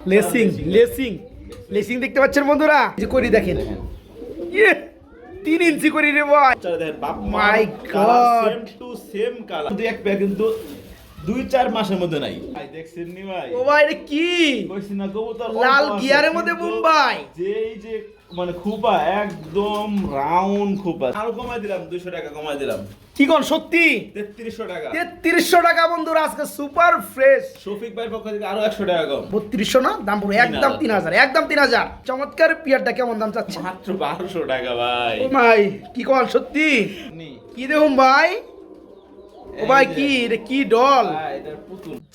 লেসিং লেসিং লেসিং দেখতে পাচ্ছেন বন্ধুরা? যে করি দেখেন। ইয়ে তিন ইঞ্চি করি রে ভাই। My god! Two same colour কিন্তু এক প্যাক কিন্তু দুই চার মাসের মধ্যে নাই। ভাই দেখছেন নি ভাই? ও ভাই এটা কি? কইছি না কবুতর লাল গিয়ারের মধ্যে মুম্বাই। যে এই যে মানে খুপা একদম রাউন্ড খুপা। আরও কমাই দিলাম 200 টাকা কমাই দিলাম। কি কোন সত্যি? 3300 টাকা। তেত্রিশশো টাকা বন্ধুরা আজকে সুপার ফ্রেশ শফিক ভাইয়ের পক্ষ থেকে আরও 100 টাকা কম। না? দাম পুরো একদম তিন হাজার একদম তিন হাজার। চমৎকার পিয়ারটা কেমন দাম চাচ্ছে মাত্র 1200 টাকা ভাই। ও ভাই কি কোন সত্যি? কি দেখুন ভাই? ও ভাই কি এটা কি ডল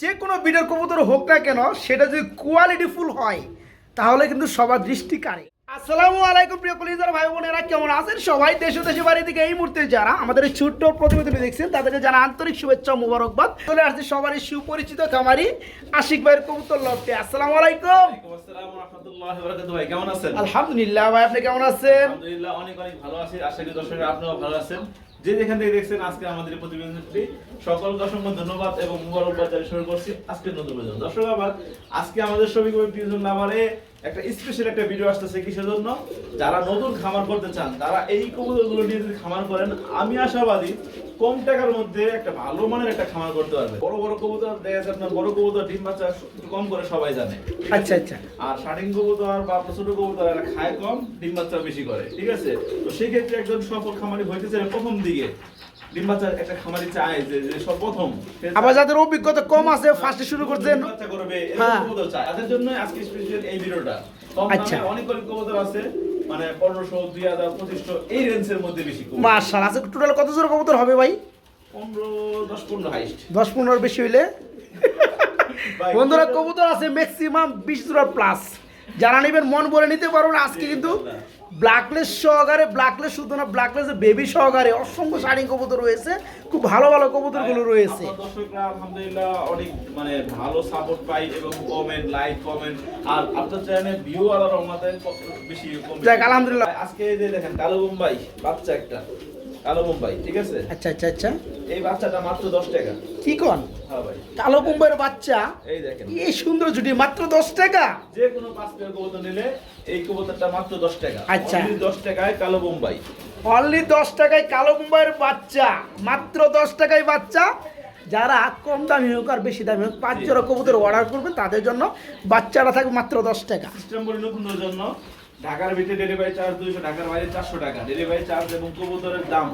যে কোনো বিডের কবুতর হোক না কেন সেটা যদি কোয়ালিটি ফুল হয় তাহলে কিন্তু সবার দৃষ্টি কাড়ে। আসসালামু আলাইকুম প্রিয় কলিজার ভাই বোনেরা কেমন আছেন সবাই? দেশ দেশে বাড়ি থেকে এই মুহূর্তে যারা আমাদের ছোট্ট প্রতিবেদন দেখছেন তাদেরকে জানা আন্তরিক শুভেচ্ছা মুবারকবাদ। চলে আসছে সবারই সুপরিচিত খামারি আশিক ভাইয়ের কবুতর লফটে আসসালামু আলাইকুম। আলহামদুলিল্লাহ ভাই আপনি কেমন আছেন? আলহামদুলিল্লাহ অনেক অনেক ভালো আছি। আশা করি দর্শকরা আপনিও ভালো আছেন। যে যেখান থেকে দেখছেন আজকে আমাদের প্রতিবেদন প্রতিবেদনটি সকল দর্শক ধন্যবাদ এবং মুবারকবাদ জানিয়ে শুরু করছি আজকের নতুন প্রতিবেদন। দর্শক, আবার আজকে আমাদের সবই কবি প্রিয়জন নামারে একটা স্পেশাল একটা ভিডিও আসতেছে কিসের জন্য? যারা নতুন খামার করতে চান তারা এই কবুতরগুলো নিয়ে যদি খামার করেন আমি আশাবাদী কম টাকার মধ্যে একটা ভালো মানের একটা খামার করতে পারবে বড় বড় কবুতর দেখা যাচ্ছে আপনার বড় কবুতর ডিম বাচ্চা একটু কম করে সবাই জানে। আচ্ছা আচ্ছা। আর শার্টিং কবুতর বা ছোট কবুতর এরা খায় কম ডিম বাচ্চা বেশি করে ঠিক আছে? তো সেক্ষেত্রে একজন সফল খামারি হইতে চাই প্রথম দিকে ডিম বাচ্চা একটা খামারি চায় যে যে সব প্রথম আবার যাদের অভিজ্ঞতা কম আছে ফার্স্টে শুরু করছেন। বাচ্চা করবে হ্যাঁ। এরকম কবুতর চায়। তাদের জন্য আজকে স্পেশাল এই ভিডিওটা। আচ্ছা। অনেক অনেক কবুতর আছে মানে পনেরোশো দুই হাজার পঁচিশশো এই রেঞ্জের মধ্যে বেশি কবুতর। মার্শাল আছে টোটাল কত জোর কবুতর হবে ভাই? পনেরো দশ পনেরো হাইস্ট দশ পনেরোর বেশি হইলে? বন্ধুরা কবুতর আছে ম্যাক্সিমাম বিশ জোড়া প্লাস যারা নেবেন মন বলে নিতে পারবেন আজকে কিন্তু ব্ল্যাকলেস সহকারে ব্ল্যাকলেস শুধু না ব্ল্যাকলেস বেবি সহকারে অসংখ্য শাড়িং কবুতর রয়েছে। খুব ভালো ভালো কবুতরগুলো রয়েছে। দর্শকরা আলহামদুলিল্লাহ অনেক মানে ভালো সাপোর্ট পাই এবং কমেন্ট লাইক কমেন্ট আর আপনার চ্যানেলে ভিউ আলাদা বেশি কম আলহামদুলিল্লাহ। আজকে এই যে দেখেন কালো মুম্বাই বাচ্চা একটা। কালো মুম্বাই ঠিক আছে? আচ্ছা আচ্ছা আচ্ছা। এই বাচ্চাটা মাত্র দশ টাকা। কি কন? হ্যাঁ ভাই। কালো মুম্বাইয়ের বাচ্চা? এই দেখেন। এই সুন্দর জুটি মাত্র দশ টাকা? যে কোনো পাঁচ টাকা কবুতর নিলে এই কবুতরটা মাত্র দশ টাকা। আচ্ছা। Only দশ টাকায় কালো মুম্বাই অনলি দশ টাকায় কালো মুম্বাইয়ের বাচ্চা মাত্র দশ টাকায় বাচ্চা। যারা কম দামি হোক আর বেশি দামি হোক পাঁচ জোড়া কবুতর অর্ডার করবে তাদের জন্য বাচ্চারা থাকবে মাত্র দশ টাকা। সিস্টেম জন্য ঢাকার ভিতরে ডেলিভারি চার্জ দুইশো, ঢাকার বাইরে চারশো টাকা। ডেলিভারি চার্জ এবং কবুতরের দাম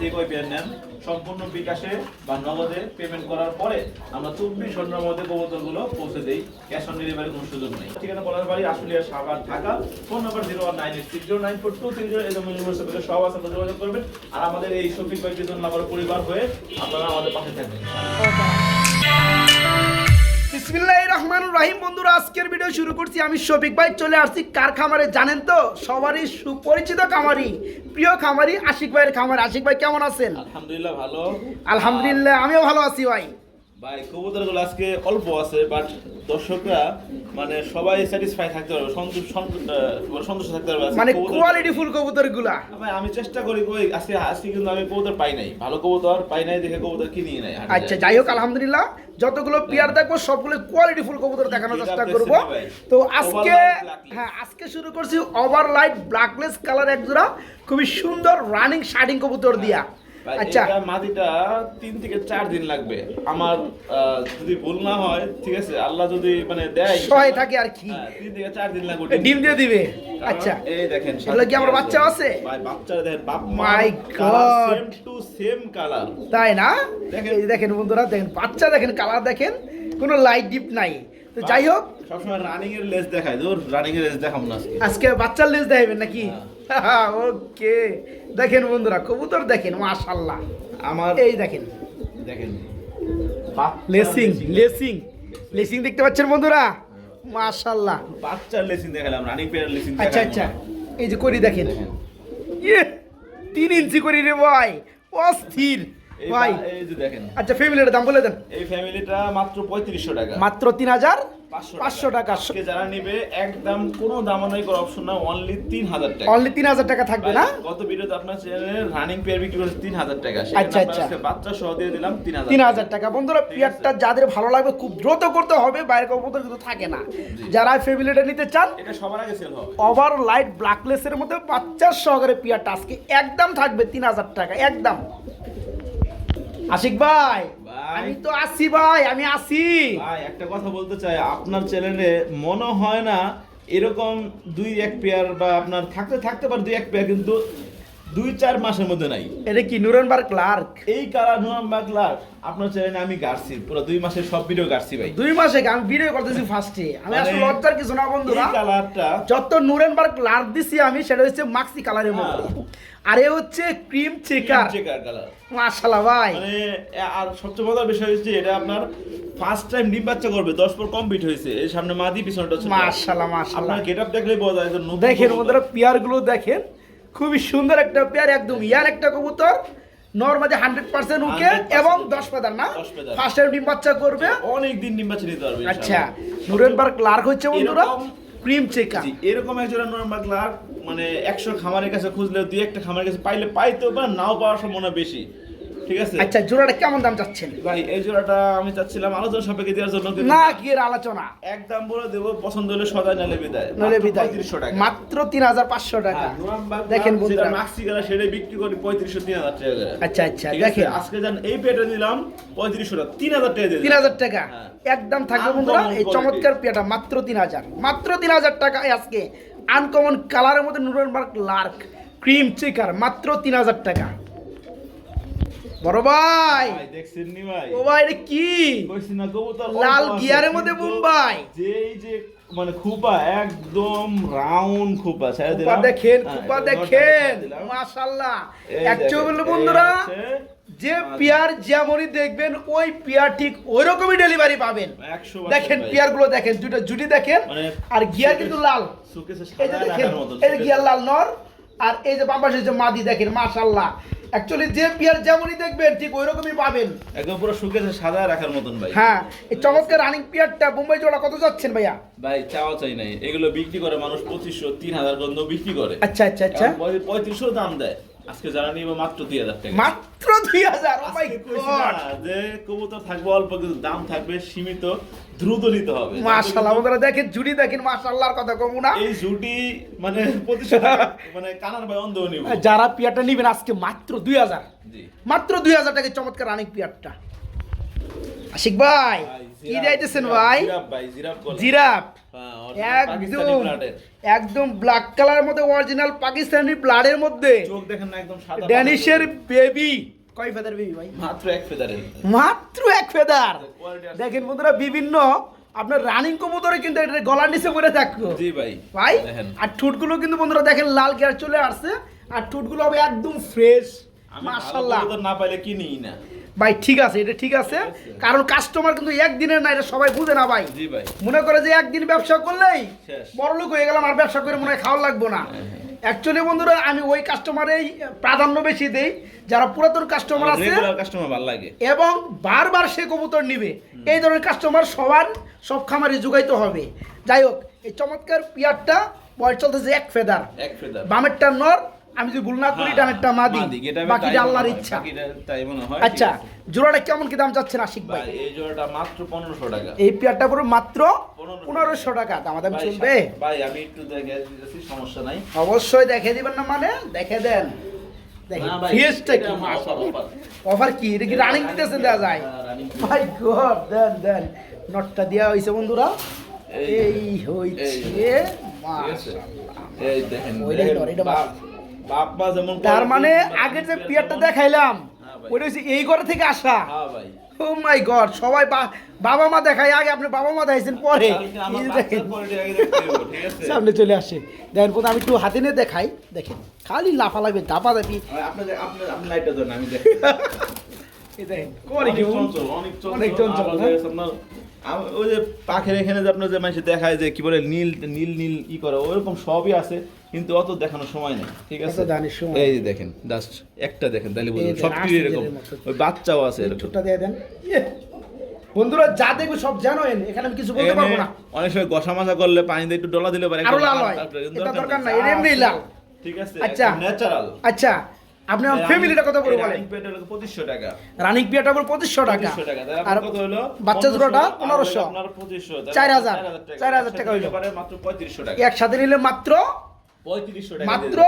যে কয় নেন? সম্পূর্ণ বিকাশে বা নগদে পেমেন্ট করার পরে আমরা চব্বিশ ঘণ্টার মধ্যে কবুতরগুলো পৌঁছে দেই। ক্যাশ অন ডেলিভারি কোনো সুযোগ নেই। ঠিকানা বলার বাড়ি Ashulia, Savar, Dhaka. Phone number zero one nine eight six zero nine four two three zero এই ইউনিভার্সিটি সব আছে যোগাযোগ করবেন। আর আমাদের এই শফিক ভাই পিছন নাম্বার পরিবার হয়ে আপনারা আমাদের পাশে থাকবেন। রহমানুর রহিম। বন্ধুরা আজকের ভিডিও শুরু করছি। আমি শফিক ভাই চলে আসছি কার খামারে জানেন তো? সবারই সুপরিচিত খামারি প্রিয় খামারি আশিক ভাইয়ের খামার। আশিক ভাই কেমন আছেন? আলহামদুলিল্লাহ ভালো। আলহামদুলিল্লাহ আমিও ভালো আছি ভাই। ভাই কবুতরগুলো আজকে অল্প আছে বাট দর্শকরা মানে সবাই স্যাটিসফাই থাকতে পারবে সন্তুষ্ট সন্তুষ্ট থাকতে পারবে মানে কোয়ালিটি ফুল কবুতরগুলা ভাই আমি চেষ্টা করি কই আজকে আজকে কিন্তু আমি কবুতর পাই নাই। ভালো কবুতর পাই নাই দেখে কবুতর কিনি নাই আচ্ছা। যাই হোক আলহামদুলিল্লাহ। যতগুলো পেয়ার দেখব সবগুলো কোয়ালিটি ফুল কবুতর দেখানোর চেষ্টা করব। তো আজকে হ্যাঁ আজকে শুরু করছি ওভারলাইট ব্ল্যাকলেস কালার এক জোড়া খুবই সুন্দর রানিং শার্টিং কবুতর দিয়া। আচ্ছা। মাটিটা তিন থেকে চার দিন লাগবে। আমার যদি ভুল না হয় ঠিক আছে আল্লাহ যদি মানে দেয় সহায় থাকে আর কি। হ্যাঁ, তিন থেকে চার দিন লাগবে। ডিম দিয়ে দিবে। আচ্ছা। এই দেখেন এগুলো কি আমার বাচ্চা আছে? ভাই বাচ্চারা দেখেন বাপ My God! Same to same colour. তাই না? দেখেন। এই দেখেন বন্ধুরা দেখেন বাচ্চা দেখেন কালার দেখেন কোনো লাইট ডিপ নাই। তো যাই হোক। সবসময় রানিং এর লেস দেখায় দূর রানিং এর লেস দেখাম না আজকে। আজকে বাচ্চার লেস দেখাবেন নাকি? হ্যাঁ। ওকে। দেখেন বন্ধুরা কবুতর দেখেন মাশাল্লাহ আমার এই দেখেন। দেখেন। লেসিং। লেসিং। লেসিং দেখতে পাচ্ছেন বন্ধুরা? মাশাল্লাহ বাচ্চার লেসিং দেখালাম রানিং পেয়ার লেসিং আচ্ছা আচ্ছা। এই যে করি দেখেন। ইয়ে তিন ইঞ্চি করি রে ভাই। অস্থির। ভাই এই যে দেখেন। আচ্ছা দাম বলে দেন। এই ফ্যামিলিটা মাত্র পঁয়ত্রিশশো টাকা। মাত্র তিন হাজার পাঁচশো টাকা। আজকে যারা নিবে একদম কোনো দামাদামি করার অপশন না অনলি তিন হাজার টাকা। অনলি তিন হাজার টাকা থাকবে না? গত ভিডিওতে আপনার চ্যানেলে রানিং পেয়ার বিক্রি করেছে তিন হাজার টাকা। আচ্ছা, আচ্ছা। বাচ্চা সহ দিয়ে দিলাম তিন হাজার তিন হাজার টাকা। বন্ধুরা পিয়ারটা যাদের ভালো লাগবে খুব দ্রুত করতে হবে বাইরে কবুতর কিন্তু থাকে না। যারা ফ্যামিলিটা নিতে চান এটা সবার আগে সেল হবে। ওভার লাইট ব্ল্যাকলেসের মধ্যে বাচ্চার সহকারে পিয়ারটা আজকে একদম থাকবে তিন হাজার টাকা একদম। আশিক ভাই। আমি তো আসি ভাই আমি আসি ভাই একটা কথা বলতে চাই আপনার চ্যানেলে মনে হয় না এরকম দুই এক পেয়ার বা আপনার থাকতে থাকতে পারে দুই এক পেয়ার কিন্তু দুই চার মাসের মধ্যে নাই। এটা কি নুরেনবার্গ ক্লার্ক? এই কালার নোয়াম বাগলার আপনার চ্যানেলে আমি গাড়ছি পুরো দুই মাসের সব ভিডিও গাড়ছি ভাই। দুই মাসে আমি ভিডিও করতেছি ফার্স্টে আমি মানে আসলে লজ্জার কিছু না বন্ধুরা। এই কালারটা যত নুরেনবার্গ ক্লার্ক দিছি আমি সেটা হচ্ছে মাক্সি কালারের মধ্যে। আর হচ্ছে ক্রিম চেকার চেকার কালার মাশাআল্লাহ ভাই। মানে আর সবচেয়ে মজার বিষয় হচ্ছে এটা আপনার ফার্স্ট টাইম ডিম বাচ্চা করবে দশ পর কমপ্লিট হয়েছে। এই সামনে মাদি পিছনটা হচ্ছে মাশাআল্লাহ মাশাআল্লাহ। আপনার গেটআপ দেখলেই বোঝা যায় নতুন দেখেন। বন্ধুরা পেয়ারগুলো দেখেন। খুবই সুন্দর একটা পেয়ার একদম ইয়ার একটা কবুতর। নর্মালি হান্ড্রেড পার্সেন্ট উকে এবং দশ পেদার না? ফার্স্ট টাইম ডিম বাচ্চা করবে। অনেক দিন ডিম বাচ্চা নিতে পারবে আচ্ছা। নুরেনবার্গ ক্লার্ক হচ্ছে বন্ধুরা। ক্রিম চেকার এরকম একজন নর্মাল ক্লার্ক মানে একশো খামারের কাছে খুঁজলে দুই একটা খামারের কাছে পাইলে পাইতেও পারে, নাও পাওয়ার সম্ভাবনা বেশি। ঠিক আছে? আচ্ছা জোড়াটা কেমন দাম চাচ্ছেন? ভাই এই জোড়াটা আমি চাচ্ছিলাম আলোচনা সাপেক্ষে দেওয়ার জন্য না কি এর আলোচনা? একদম বলে দেবো পছন্দ হলে সদাই নালে বিদায় নলে বিদায়। টাকা। মাত্র তিন হাজার পাঁচশো টাকা। হ্যাঁ, দেখেন বন্ধুরা। মাক্সি গেলা বিক্রি করি পঁয়ত্রিশশো তিন হাজার টাকা আচ্ছা আচ্ছা দেখেন। আজকে এই পেটে দিলাম পঁয়ত্রিশশো টাকা তিন হাজার টাকা দিয়ে তিন হাজার টাকা। হ্যাঁ। একদম থাকবে বন্ধুরা এই চমৎকার পেয়াটা মাত্র তিন হাজার। মাত্র তিন হাজার টাকায় আজকে আনকমন কালারের মধ্যে নুরেনবার্গ লার্ক ক্রিম চিকার মাত্র তিন হাজার টাকা। বড় ভাই। ভাই দেখছেন নি ভাই। ও ভাই এটা কি? কইছি না কবুতর লাল গিয়ারের মধ্যে মুম্বাই। যে এই যে মানে খুপা একদম রাউন্ড খুপা ছেড়ে দিলাম। দেখেন হ্যাঁ, এটা দেখেন। এই বন্ধুরা যে। পেয়ার যেমনই দেখবেন ওই পেয়ার ঠিক ওই রকমই ডেলিভারি পাবেন দেখেন। পেয়ারগুলো দেখেন দুটো জুটি দেখেন মানে আর গিয়ার কিন্তু লাল। এই যে দেখেন এই গিয়ার লাল নর আর এই যে বাম পাশে যে মাদি দেখেন মাশাল্লাহ অ্যাকচুয়ালি যে পেয়ার যেমনই দেখবেন ঠিক ওই রকমই পাবেন। একদম পুরো সুকেসে সাদা রাখার মতন ভাই। হ্যাঁ এই চমৎকার রানিং পিয়ারটা মুম্বাই জোড়া কত যাচ্ছেন ভাইয়া? ভাই চাওয়া চাই নাই। এগুলো বিক্রি করে মানুষ পঁচিশশো তিন হাজার পর্যন্ত বিক্রি করে। আচ্ছা আচ্ছা আচ্ছা। পঁয়ত্রিশশো দাম দেয়। আজকে যারা নিব মাত্র দুই হাজার টাকা। মাত্র দুই হাজার না যে কবুতর থাকবে অল্প কিন্তু দাম থাকবে সীমিত দ্রুত নিতে হবে। মাশাআল্লাহ বন্ধুরা দেখেন জুড়ি দেখেন মাশাআল্লাহর কথা কমু না। এই জুটি মানে মানে কানার ভাই অন্ধ নিব। যারা পিয়ারটা নিবেন আজকে মাত্র দুই হাজার। জি। মাত্র দুই হাজার টাকা চমৎকার রানিং পিয়ারটা। আশিক ভাই, কি ভাই? জিরাফ হ্যাঁ, একদম একদম ব্ল্যাক কালারের মধ্যে অরিজিনাল পাকিস্তানি ব্লাডের মধ্যে। চোখ দেখেন না একদম সাদা ড্যানিশের বেবি কয় ফেদার বেবি ভাই? মাত্র এক ফেদারের মাত্র এক ফেদার দেখেন বন্ধুরা বিভিন্ন আপনার রানিং কবুতরে কিন্তু এটা গলার নিচে পড়ে থাকতো। জি ভাই ভাই দেখেন। আর ঠুটগুলো কিন্তু বন্ধুরা দেখেন লাল গিয়ার চলে আসছে আর ঠুটগুলো হবে একদম ফ্রেশ মাশাআল্লাহ। না পাইলে কিনি না। ভাই ঠিক আছে এটা ঠিক আছে। কারণ কাস্টমার কিন্তু একদিনের না এটা সবাই বুঝে না ভাই। মনে করে যে একদিন ব্যবসা করলেই। বড় লোক হয়ে গেলাম আর ব্যবসা করে মনে হয় খাওয়া লাগবো না। অ্যাকচুয়ালি বন্ধুরা আমি ওই কাস্টমারেই প্রাধান্য বেশি দেই। যারা পুরাতন কাস্টমার আছে কাস্টমার ভালো লাগে। এবং বারবার সে কবুতর নিবে। এই ধরনের কাস্টমার সবার সব খামারে যোগাইতে হবে। যাই হোক এই চমৎকার পিয়ারটা বয়স চলতেছে এক ফেদার। এক ফেদার। বামেরটা নর আমি যদি ভুল না করি ডানেরটা মাদি। বাকিটা আল্লাহর ইচ্ছা। তাই মনে হয় আচ্ছা জোড়াটা কেমন কি দাম চাচ্ছেন আশিক ভাই? এই জোড়াটা মাত্র পনেরোশো টাকা। এই পেয়ারটা পুরো মাত্র 1500 পনেরোশো টাকা। দাম দাম চলবে? ভাই আমি একটু দেখে দিতেছি সমস্যা নাই। অবশ্যই দেখে দিবেন না মানে দেখে দেন। দেখেন না ভাই, ফেসটা কি? আমার offer, offer। অফার কি? এটা কি রানিং দিতেছে দেওয়া যায়? running গড দেন দেন। নটটা দেওয়া হয়েছে বন্ধুরা। এই- এই হইছে মাশাআল্লাহ। এই দেখেন বাপ- মা যেমন তার মানে আগের যে পিয়ারটা দেখাইলাম হ্যাঁ। ওইটা হচ্ছে এই ঘর থেকে আসা। হ্যাঁ ভাই। ও মাই গড সবাই বাবা মা দেখায় আগে আপনি বাবা মা দেখাইছেন পরে? সামনে চলে আসে। দেখেন প্রথমে আমি একটু হাতে নিয়ে দেখাই। দেখেন খালি লাফা লাগবে চঞ্চল, আবার হ্যাঁ? ওই যে পাখের এখানে যে আপনার যে মানুষ দেখায় যে কি বলে নীল নীল নীল ই করে ওরকম সবই আছে। কিন্তু অত দেখানোর সময় নেই ঠিক আছে? এই যে দেখেন জাস্ট একটা দেখেন তাহলে বুঝুন সব কিছু এরকম ওই বাচ্চাও আছে এরকম। ছোটটা দিয়ে দেন। ইয়ে। বন্ধুরা যা দেখবে সব জানেন এখানে আমি কিছু বলতে পারব না। অনেক সময় গসা মাজা করলে পানি দিয়ে একটু ডলা দিলে পারে আরও লাল হয়। এটা দরকার নাই, এটা এমনিই লাল। ঠিক আছে আচ্ছা। ন্যাচারাল আচ্ছা আপনি আমার ফ্যামিলিটা কত করে বলেন। রানিং পিয়াটা বল পঁচিশশো টাকা। পঁচিশশো টাকা আর কত হলো? বাচ্চা জোড়াটা 1500, পনেরোশো। আপনার পঁচিশশো তাহলে চার হাজার, চার হাজার একসাথে টাকা হইল। নিলে পারে মাত্র পঁয়ত্রিশশো টাকা। একসাথে নিলে মাত্র পঁয়ত্রিশশো টাকা মাত্র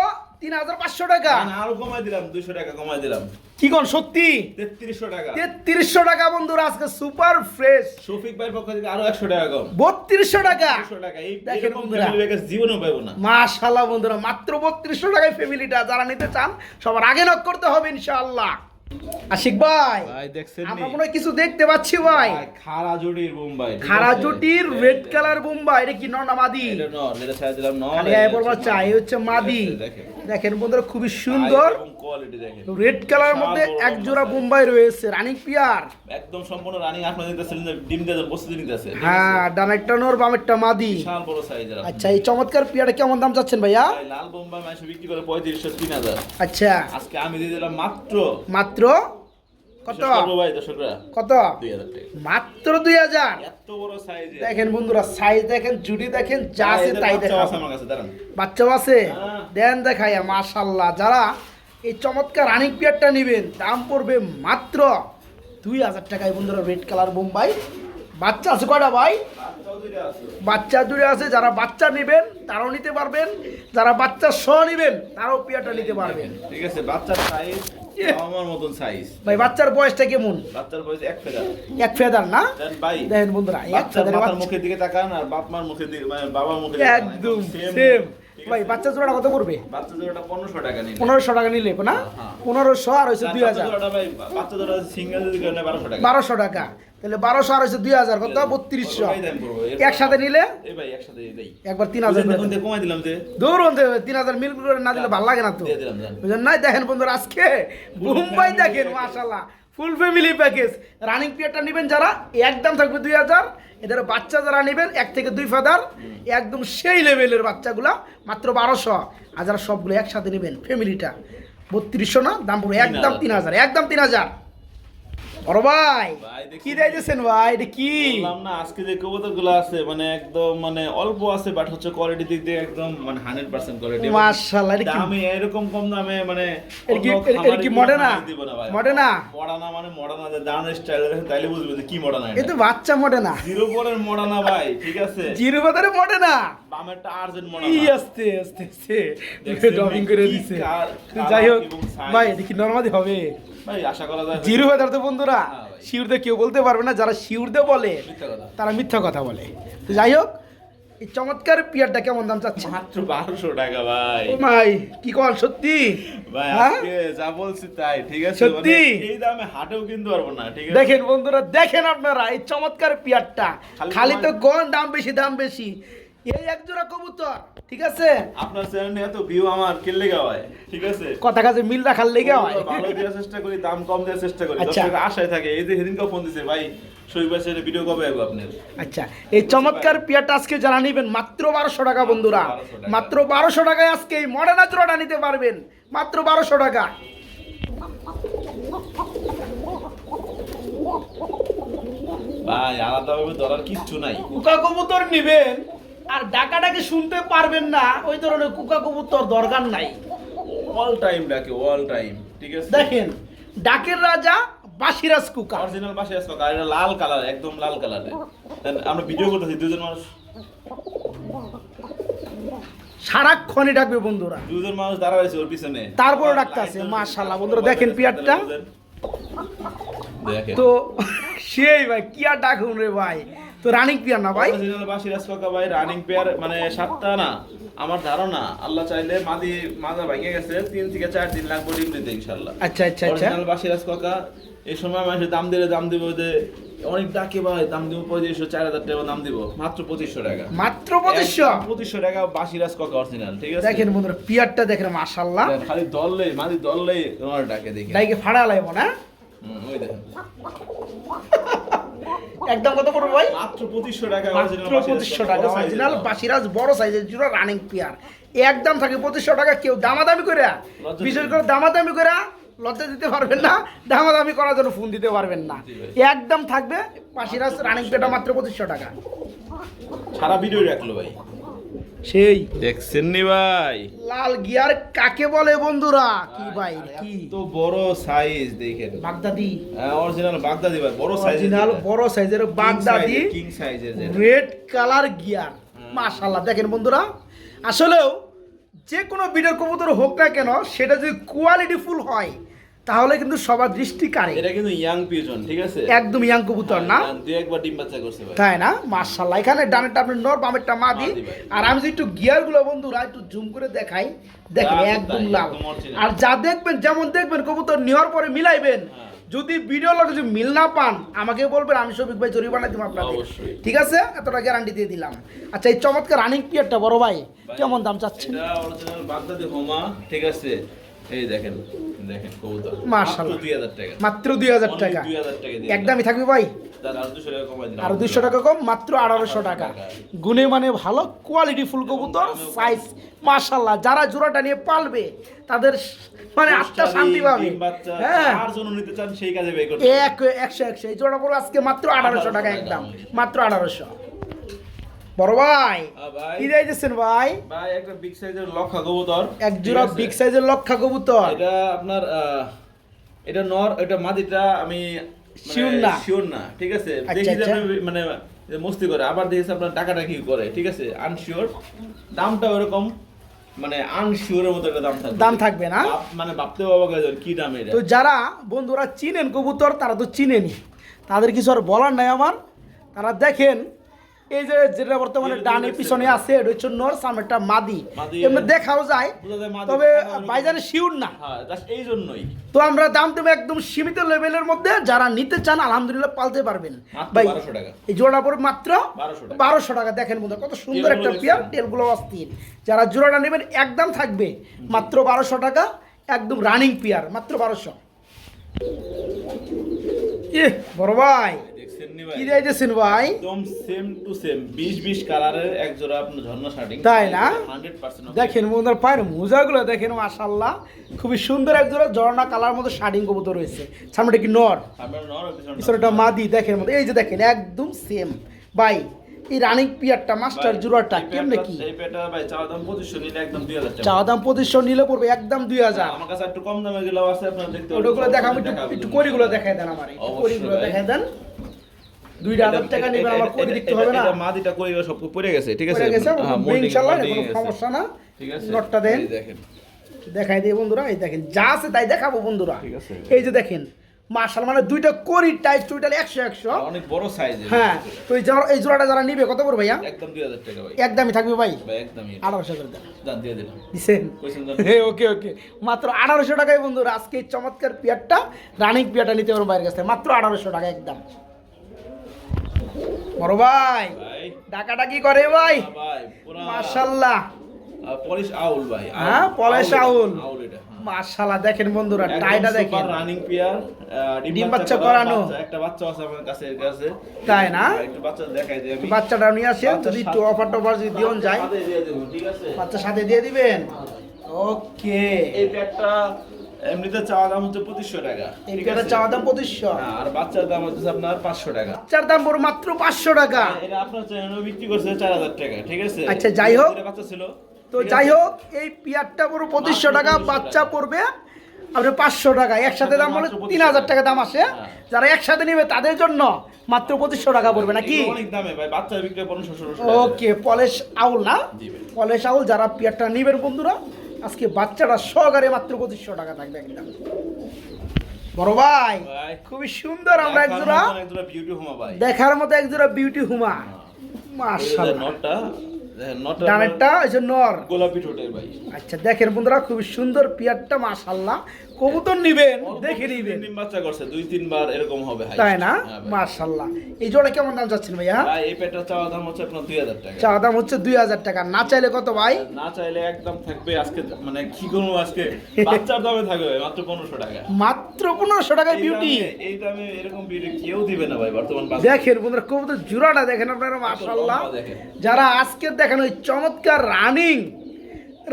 তিন হাজার পাঁচশো টাকা। আরও কমাই দিলাম দুইশো টাকা কমাই দিলাম। কি কোন সত্যি? তেত্রিশশো টাকা। তেত্রিশশো টাকা বন্ধুরা আজকে সুপার ফ্রেশ। শফিক ভাইয়ের পক্ষ থেকে আরও একশো টাকা কম। বত্রিশশো টাকা। টাকা এই দেখেন বন্ধুরা। জীবনেও পাবো না। মাশাল্লাহ বন্ধুরা মাত্র বত্রিশশো টাকায় ফ্যামিলিটা যারা নিতে চান সবার আগে নক করতে হবে ইনশাআল্লাহ। আশিক ভাই ভাই দেখছেন আমরা মনে কিছু দেখতে পাচ্ছি ভাই। খাড়া জুটির বোম্বাই খাড়া জুটির রেড কালার বোম্বাই এটা কি নর না মাদি? এটা নর এটা ছাড়া দিলাম নর এই বলবা চাই হচ্ছে মাদি। দেখেন। দেখেন বন্ধুরা খুবই সুন্দর। রেড কালার মধ্যে এক জোড়া বোম্বাই রয়েছে রানিং পিয়ার। একদম সম্পূর্ণ রানিং আপনার দিতেছিলেন যে ডিম দিয়ে প্রস্তুতি দিতেছে? হ্যাঁ ডানেরটা নর বামেরটা মাদি। বিশাল বড় সাইজের আচ্ছা এই চমৎকার পিয়ারে কেমন দাম চাচ্ছেন ভাইয়া? ভাই, লাল বোম্বাই মাংস বিক্রি করে পঁয়ত্রিশশো তিন হাজার। আচ্ছা। আজকে আমি দিয়ে দিলাম মাত্র মাত্র কত? কত? মাত্র দুই হাজার? এত বড় সাইজ দেখেন বন্ধুরা সাইজ দেখেন দেখেন যা আছে তাই দেখেন বাচ্চাও আছে? হ্যাঁ। দেন দেখাইয়া মাশাল্লাহ যারা এই চমৎকার রানিং পিয়ারটা নেবেন দাম পড়বে মাত্র দুই হাজার টাকায় বন্ধুরা রেড কালার বোম্বাই বাচ্চা আছে কয়টা ভাই। বাচ্চা দূরে আছে যারা বাচ্চা নেবেন তারাও নিতে পারবেন। যারা বাচ্চা সহ নেবেন তারাও পিয়ারটা নিতে পারবেন। ঠিক আছে বাচ্চার সাইজ আমার মতন সাইজ ভাই বাচ্চার বয়সটা কেমন? বাচ্চার বয়স এক ফেদার। এক ফেদার না? ভাই দেখেন বন্ধুরা এক বাচ্চার ফেদারের মাথার বাচ্চা। মুখের দিকে তাকান আর বাপ মার মুখের দিকে মানে বাবার মুখের একদম সেম ভাই বাচ্চা জোড়াটা কত করবে বাচ্চা জোড়াটা পনেরোশো টাকা নিলে। পনেরোশো টাকা নিলে না? হ্যাঁ। পনেরোশো আর জোড়াটা ভাই বাচ্চা জোড়া সিঙ্গেল যদি কেউ নেয় বারোশো টাকা। বারোশো টাকা। তাহলে বারোশো আর হচ্ছে দুই হাজার কত? বত্রিশশো। একসাথে নিলে? একবার তিন হাজার দৌড়ন তিন হাজার মিল করে না দিলে ভালো লাগে না তো। বুঝলেন নাই দেখেন বন্ধুরা আজকে মুম্বাই দেখেন মাশাল্লাহ ফুল ফ্যামিলি প্যাকেজ রানিং পিরিয়ডটা নেবেন যারা একদম থাকবে দুই হাজার। এদের বাচ্চা যারা নেবেন এক থেকে দুই ফাদার। একদম সেই লেভেলের বাচ্চাগুলা মাত্র বারোশো। আর যারা সবগুলো একসাথে নেবেন ফ্যামিলিটা বত্রিশশো না দাম পড়বে একদম তিন হাজার একদম তিন হাজার। বড় ভাই ভাই, কি দিয়েছেন ভাই এটা কি? বললাম না আজকে যে কবুতর আছে মানে একদম মানে অল্প আছে বাট হচ্ছে কোয়ালিটি দিক দিয়ে একদম মানে হান্ড্রেড পার্সেন্ট কোয়ালিটি মাশাআল্লাহ এটা কি দামে এরকম কম দামে মানে কি- মডার্না? মডার্না? মডার্না মানে মডার্না যে স্টাইল তাইলে বুঝবে যে কি মডার্না এ তো বাচ্চা মোটে না জিরো পরের মডার্না ভাই ঠিক আছে? জিরো বাজারে মোটে না বামেরটা আর্জেন্ট ই আস্তে আস্তে আস্তে। ডবিং করে দিছে। যাই হোক ভাই এটা কি নর্মালি হবে? জিরো বাজার তো বন্ধুরা হ্যাঁ শিউরদে কেউ বলতে পারবে না যারা শিউরদে বলে তারা মিথ্যা কথা বলে। তো যাই হোক এই চমৎকার পিয়ারটা কেমন দাম চাচ্ছে মাত্র বারোশো টাকা ভাই। ও ভাই কি কল সত্যি? ভাই হ্যাঁ? আজকে যা বলছি তাই ঠিক আছে? সত্যি? মানে এই দামে হাটেও কিনতে পারব না ঠিক আছে? দেখেন বন্ধুরা দেখেন আপনারা এই চমৎকার পিয়ারটা। খালি তো কোন দাম বেশি দাম বেশি। এই এক জোড়া কবুতর ঠিক আছে? আপনার চ্যানেলে এত ভিউ আমার ঠিক আছে? কথা কাজে মিল রাখার লেগে হয়। ভালো দেওয়ার চেষ্টা করি দাম কম দেওয়ার চেষ্টা করি। আচ্ছা। দর্শকের আশায় থাকে এই যে সেদিনকে ফোন দিছে ভাই ভিডিও কবে আপনার? আচ্ছা এই চমৎকার পিয়াটা আজকে যারা নেবেন মাত্র বারোশো টাকা বন্ধুরা। মাত্র বারোশো টাকায় আজকে এই মডার্ন আচরণটা নিতে পারবেন। মাত্র বারোশো টাকা। ভাই আলাদাভাবে ধরার কিচ্ছু নাই। কুকা কবুতর নেবেন। আর ডাকাটাকে শুনতে পারবেন না ওই ধরনের কুকা কবুতর দরকার নাই। অল টাইম ডাকে অল টাইম ঠিক আছে? দেখেন ডাকের রাজা বাসিরাজ কুকা। অরিজিনাল আসবে আর এটা লাল কালার একদম লাল কালার আমরা ভিডিও করতেছি দুজন মানুষ। সারাক্ষণই ডাকবে বন্ধুরা। দুজন মানুষ দাঁড়া রয়েছে ওর পিছনে। তারপরে ডাকতে আছে, মাশাআল্লাহ, বন্ধুরা, দেখেন পিয়ারটা? দেখেন। তো সেই ভাই কি আর ডাকুন রে ভাই? তো রানিং পিয়ার না ভাই? অরিজিনাল বাসিরাজ কাকা ভাই রানিং পেয়ার মানে সাতটা না আমার ধারণা আল্লাহ চাইলে মাদি মাজা ভেঙে গেছে তিন থেকে চার দিন লাগবে ডিম দিতে ইনশাল্লাহ আচ্ছা আচ্ছা আচ্ছা। অরিজিনাল বাসিরাজ কাকা এই সময় মানুষের দাম দিলে দাম দিব যে অনেক ডাকে ভাই দাম দিব পঁয়ত্রিশশো চার হাজার টাকা দাম দিব মাত্র পঁচিশশো টাকা। মাত্র পঁচিশশো? পঁচিশশো টাকা বাসিরাজ কাকা অরিজিনাল ঠিক আছে? দেখেন বন্ধুরা পিয়ারটা দেখেন মাশাল্লাহ খালি দললে মাদি দললে তোমার ডাকে দেখে। ডাইকে ফাড়া লাগবো না? হুম, ওই দেখেন। একদম কত পড়বে ভাই? মাত্র পঁচিশশো টাকা মাত্র পঁচিশশো টাকা অরিজিনাল বাসিরাজ বড় সাইজের জুড়ো রানিং পেয়ার একদম থাকে পঁচিশশো টাকা কেউ দামাদামি করে। বিশেষ করে দামাদামি করে লজ্জা দিতে পারবেন না দামাদামি করার জন্য ফোন দিতে পারবেন না। একদম থাকবে বাসিরাজ রানিং পেয়ারটা মাত্র পঁচিশশো টাকা। সারা ভিডিও রাখল ভাই। সেই। দেখছেন নি ভাই? লাল গিয়ার কাকে বলে বন্ধুরা? কি ভাই কি? তো বড় সাইজ দেখেন। বাগদাদি। হ্যাঁ অরিজিনাল বাগদাদি ভাই বড় সাইজ অরিজিনাল বড় সাইজের বাগদাদি কিং সাইজের রেড কালার গিয়ার মাশাল্লাহ দেখেন বন্ধুরা। আসলেও যে কোনো বিডের কবুতর হোক না কেন সেটা যদি কোয়ালিটি ফুল হয় তাহলে কিন্তু সবার দৃষ্টি কাড়ে এটা কিন্তু ইয়াং পিজন ঠিক আছে? একদম ইয়াং কবুতর না? হ্যাঁ, দুই একবার ডিম বাচ্চা করছে ভাই। তাই না? মাশাল্লাহ এখানে ডানেরটা আপনি নর বামেরটা মাদি। মাদি ভাই। আর আমি যদি একটু গিয়ারগুলো বন্ধুরা একটু জুম করে দেখাই দেখেন একদম লাল। আর যা দেখবেন যেমন দেখবেন কবুতর নেওয়ার পরে মিলাইবেন। হ্যাঁ। যদি ভিডিও লগে যদি মিল না পান আমাকে বলবেন আমি সবিক ভাই জরিমানা দিব আপনাদের। ঠিক আছে? এতটা গ্যারান্টি দিয়ে দিলাম। আচ্ছা এই চমৎকার রানিং পিয়ারটা বড় ভাই ভাই, কেমন দাম চাচ্ছেন? এটা অরিজিনাল বাগদাদি হোমা ঠিক আছে? এই দেখেন। দেখেন কবুতর। মাশাআল্লাহ। দুই হাজার টাকা। মাত্র একদমই থাকবে ভাই? আর কম মাত্র গুণে মানে ভালো কোয়ালিটি ফুল কবুতর সাইজ যারা জোড়াটা নিয়ে পালবে তাদের মানে আত্মা শান্তি পাবে। হ্যাঁ। আর জন্য নিতে চান সেই কাজে বের করতে এক একশো একশো। এই জোড়া পড়বে আজকে মাত্র আঠারোশো টাকা একদম। মাত্র আঠারোশো বড় ভাই। কি যাইতেছেন ভাই? ভাই একটা বিগ সাইজের লক্ষা কবুতর। এক জোড়া বিগ সাইজের লক্ষা কবুতর। এটা আপনার এটা নর এটা মাদিটা আমি Sure না। শিওর না ঠিক আছে? আচ্ছা, দেখি আচ্ছা। মানে মস্তি করে। আবার দেখেছি আপনার টাকাটা কি করে ঠিক আছে? আনশিওর দামটা ওরকম মানে আনশিওরের মতো একটা দাম থাকবে। দাম থাকবে না? মানে ভাবতে পারব কি দাম এটা? তো যারা বন্ধুরা চিনেন কবুতর তারা তো চিনেনি। তাদের কিছু আর বলার নাই আমার। তারা দেখেন এই যে যেটা বর্তমানে ডানে পিছনে আছে এটা হচ্ছে নর সামনেটা মাদি। এমনি হ্যাঁ। দেখাও যায় তবে ভাইজানে শিউর না। হ্যাঁ এই জন্যই। তো আমরা দাম দেবো একদম সীমিত লেভেলের মধ্যে যারা নিতে চান আলহামদুলিল্লাহ পালতে পারবেন। ভাই এই জোড়া পড়বে মাত্র বারোশো টাকা। দেখেন বন্ধু কত সুন্দর একটা? পেয়ার টেলগুলো অস্থির। যারা জোড়াটা নেবেন একদম থাকবে মাত্র বারোশো টাকা একদম রানিং পেয়ার মাত্র বারোশো। বড় ভাই। কি যাইতেছেন ভাই? একদম সেম টু সেম 20 20 কালারের এক জোড়া আপনার ঝর্ণা শার্টিং তাই না? 100% দেখেন বন্ধুর পায়ের মোজাগুলো দেখেন মাশাল্লাহ খুবই সুন্দর এক জোড়া ঝর্ণা কালার মতো শাড়িং কবুতর রয়েছে। সামনে কি নর? আপনার নর পিছনটা পিছনেটা মাদি। দেখেন মতো। এই যে দেখেন একদম সেম ভাই এই রানিং পিয়ারটা মাস্টার এই কেমনে কি? এই প্যাডটা ভাই চাওয়া দাম 2500 নিলে একদম 2000 টাকা। চাওয়া দাম পঁচিশশো নিলে পড়বে একদম দুই হাজার। আমার কাছে একটু কম দামে গেলেও আছে আপনারা দেখতে ওটাগুলো দেখাবো একটু একটু করিগুলো দেখাই দেন আমার। করিগুলো। দেখাই দেন। দুইটা হাজার টাকা এটা- আমার করি দেখতে হবে না? এটা মাদিটা সব পড়ে গেছে ঠিক আছে? পড়ে গেছে molding- ইনশাল্লাহ molding কোনো সমস্যা না। ঠিক আছে। নটটা দেন। এই দেখেন। দেখাই দিয়ে বন্ধুরা এই দেখেন যা আছে তাই দেখাবো বন্ধুরা। এই যে দেখেন মার্শাল মানে দুইটা করি টাইপ দুইটা একশো একশো। অনেক বড় সাইজের হ্যাঁ তো এই যারা এই জোড়াটা যারা নিবে কত করে ভাইয়া? একদম 2000 টাকা ভাই। একদমই থাকবে ভাই? ভাই একদমই। আঠারোশো করে দাম দিয়ে দিলাম। দিছেন? ওকে ওকে। মাত্র আঠারোশো টাকায় বন্ধুরা আজকে এই চমৎকার পিয়ারটা রানিং পিয়ারটা নিতে পারব বাইরের কাছ মাত্র আঠারোশো টাকা একদম। বড় ভাই ডাকাটা কি করে ভাই। মাশাল্লাহ। পলিশ আউল ভাই হ্যাঁ, polish আউল। আউল। এটা হ্যাঁ। মাশাল্লাহ দেখেন বন্ধুরা টাইটা দেখেন। রানিং পিয়ার ডিম বাচ্চা করানো। একটা বাচ্চা আছে আমার কাছে কাছে। তাই না? একটু বাচ্চা দেখাই দিই আমি। বাচ্চাটা নিয়ে আসেন যদি একটু অফার টফার যদি দিয়ন যায়। সাথে দিয়ে ঠিক আছে? বাচ্চার সাথে দিয়ে দিবেন? ওকে এই প্যাকটা এমনিতে চাওয়া দাম হচ্ছে পঁচিশশো টাকা? চাওয়া দাম পঁচিশশো। হ্যাঁ, আর বাচ্চার দাম হচ্ছে আপনার পাঁচশো টাকা। বাচ্চার দাম পড়ো মাত্র পাঁচশো টাকা। এটা আপনার চ্যানেলে বিক্রি করছে চার হাজার টাকা ঠিক আছে? আচ্ছা, যাই হোক। বাচ্চা ছিল তো যাই হোক এই পিয়ারটা পুরো পঁচিশশো টাকা বাচ্চা পড়বে আপনার পাঁচশো টাকা। একসাথে দাম বলে তিন হাজার টাকা। দাম আসে। হ্যাঁ। যারা একসাথে নেবে তাদের জন্য মাত্র পঁচিশশো টাকা পড়বে নাকি? দামে বাচ্চা বিক্রি ওকে পলেশ আউল না? পলেশ আউল যারা পিয়ারটা নেবেন বন্ধুরা আজকে বাচ্চাটা সহকারে মাত্র পঁচিশশো টাকা থাকবে একদম বড় ভাই। খুবই সুন্দর আমরা একজোড়া দেখার মতো একজোড়া বিউটি হুমা। ডানেরটা ওই যে নর। গোলাপি ঠোঁটের ভাই। আচ্ছা দেখেন বন্ধুরা খুবই সুন্দর পিয়ারটা মাশাল্লাহ কবুতর নিবেন দেখে নিবেন। ডিম বাচ্চা করছে দুই তিনবার এরকম হবে তাই না? হ্যাঁ ভাই। মার্শাল্লাহ এই জোড়া কেমন দাম চাচ্ছেন ভাইয়া? ভাই এই চাওয়া দাম হচ্ছে আপনার দুই হাজার টাকা। চা দাম হচ্ছে দুই হাজার টাকা। না চাইলে কত ভাই? না চাইলে একদম থাকবে আজকে মানে কি করব আজকে? বাচ্চার দামে থাকবে মাত্র পনেরোশো টাকা। মাত্র পনেরোশো টাকায় বিউটি এই দামে এরকম বিউটি কেউ দিবে না ভাই বর্তমান বাজারে। দেখেন বন্ধুরা কবুতর জোড়াটা দেখেন আপনারা মার্শাল্লাহ যারা আজকে দেখেন ওই চমৎকার রানিং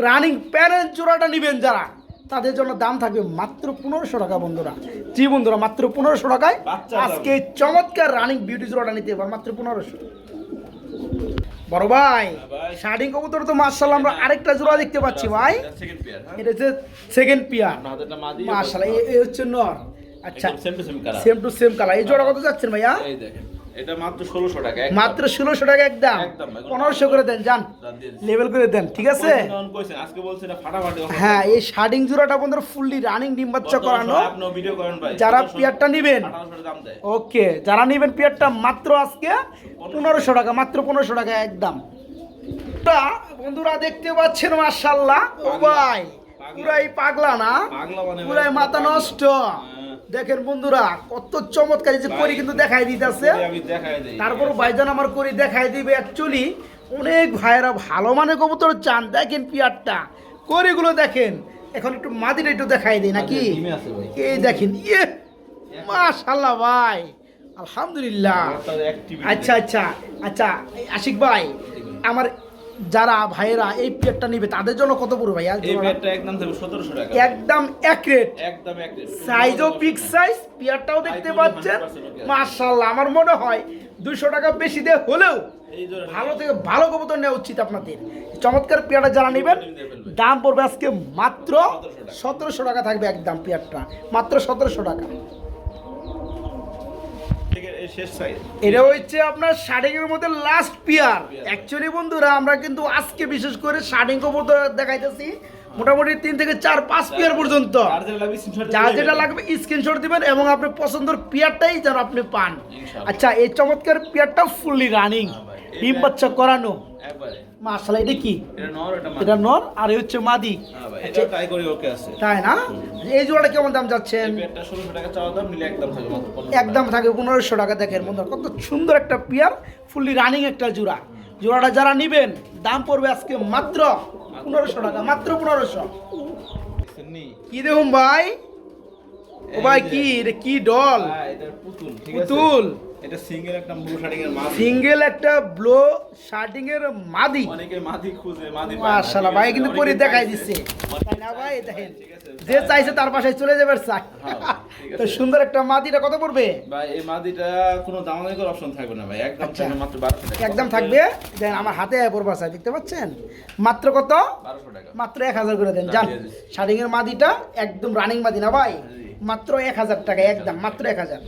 রানিং প্যারেন্ট জোড়াটা নিবেন যারা। তাদের জন্য দাম থাকবে মাত্র পনেরোশো টাকা বন্ধুরা। জি বন্ধুরা মাত্র পনেরোশো টাকায় আজকে এই চমৎকার রানিং বিউটি জোড়াটা নিতে পার মাত্র পনেরোশো। বড় ভাই। শার্টিং কবুতর তো মার্শাল্লাহ আমরা আরেকটা জোড়া দেখতে পাচ্ছি ভাই। এটা হ্যাঁ? এটা হচ্ছে সেকেন্ড পিয়ার হাতেরটা এই হচ্ছে নর। আচ্ছা। সেম টু সেম কালার এই জোড়া কত যাচ্ছেন ভাইয়া? এই দেখেন, এটা মাত্র টাকা একদম। মাত্র টাকা করে দেন যান। লেভেল করে দেন ঠিক আছে? আজকে ফাটাফাটি হ্যাঁ এই শার্টিং জোড়াটা বন্ধুরা ফুললি রানিং ডিম বাচ্চা করানো। ভাই। যারা পেয়ারটা নিবেন। ওকে যারা নেবেন পেয়ারটা মাত্র আজকে পনেরোশো টাকা মাত্র পনেরোশো টাকা একদম বন্ধুরা দেখতে পাচ্ছেন মার্শাল্লাহ ও ভাই পুরাই পাগলা না? মানে পুরাই মাথা নষ্ট। হ্যাঁ। দেখেন বন্ধুরা কত চমৎকার যে করি কিন্তু দেখাই দিতেছে। তারপর ভাইজান আমার করে দেখাই দিবে। অ্যাকচুয়ালি অনেক ভাইয়েরা ভালো মানে কবুতর চান। দেখেন পিয়ারটা। করিগুলো দেখেন। এখন একটু মাদিটা একটু দেখাই দিই নাকি। এই দেখেন ইয়ে! মাশাল্লাহ ভাই। আলহামদুলিল্লাহ। আচ্ছা আচ্ছা আচ্ছা আশিক ভাই। আমার যারা ভাইয়েরা এই পিয়ারটা নিবে তাদের জন্য কত পড়বে ভাইয়া এই পেয়ারটা একদম থাকবে সতেরোশো টাকা। একদম অ্যাকুরেট একদম এক সাইজও বিগ সাইজ পিয়ারটাও দেখতে পাচ্ছেন। 100% okay আছে। মার্শাল্লাহ আমার মনে হয় দুশো টাকা বেশি দিয়ে হলেও ভালো থেকে ভালো কবুতর নেওয়া উচিত আপনাদের। চমৎকার পেয়ারটা যারা নেবেন দাম পড়বে আজকে মাত্র সতেরোশো টাকা। থাকবে একদম পেয়ারটা মাত্র সতেরোশো টাকা। শেষ সাইজ এটা হচ্ছে আপনার শার্টিংয়ের মধ্যে লাস্ট পিয়ার অ্যাকচুয়ালি বন্ধুরা আমরা কিন্তু আজকে বিশেষ করে শার্টিং কবুতর দেখাইতেছি। মোটামুটি তিন থেকে চার পাঁচ পিয়ার পর্যন্ত। যা যেটা লাগবে স্ক্রিনশট দিবেন। এবং আপনার পছন্দের পেয়ারটাই যেন আপনি পান। আচ্ছা এই চমৎকার পেয়ারটা ফুললি রানিং ডিম বাচ্চা করানো। মাশাআল্লাহ এটা কি? এটা নর আর হচ্ছে মাদি। হ্যাঁ আচ্ছা, তাই না? এই জোড়াটা কেমন দাম যাচ্ছেন? একদম থাকবে মাত্র 1500 একদম থাকে পনেরোশো টাকা দেখেন বন্ধুরা কত সুন্দর একটা পিয়ার ফুললি রানিং একটা জোড়া। জোড়াটা যারা নিবেন দাম পড়বে আজকে মাত্র পনেরোশো টাকা মাত্র পনেরোশো। কি দেখুন ভাই? ও ভাই কি এটা কি ডল? হ্যাঁ, পুতুল পুতুল। এটা সিঙ্গেল একটা ব্লু শার্টিং এর মাদি। সিঙ্গেল একটা ব্লো শার্টিং এর মাদি। অনেকে মাদি খুঁজে মাদি মাশাআল্লাহ ভাই কিন্তু পরে দেখাই। দিচ্ছে তাই না ভাই দেখেন যে চাইছে তার পাশে চলে যাবে চাই। হ্যাঁ, তো সুন্দর একটা মাদিটা কত পড়বে? ভাই এই মাদিটা কোনো দামাদামি করার অপশন থাকবে না ভাই। একদম আচ্ছা। থাকবে মাত্র 1200 টাকা একদম থাকবে? দেন আমার হাতে পড়বে স্যার দেখতে পাচ্ছেন? মাত্র কত? 1200 টাকা। মাত্র এক হাজার করে দেন যান। শার্টিং এর মাদিটা একদম রানিং মাদি না ভাই? মাত্র এক হাজার টাকা একদম মাত্র এক হাজার।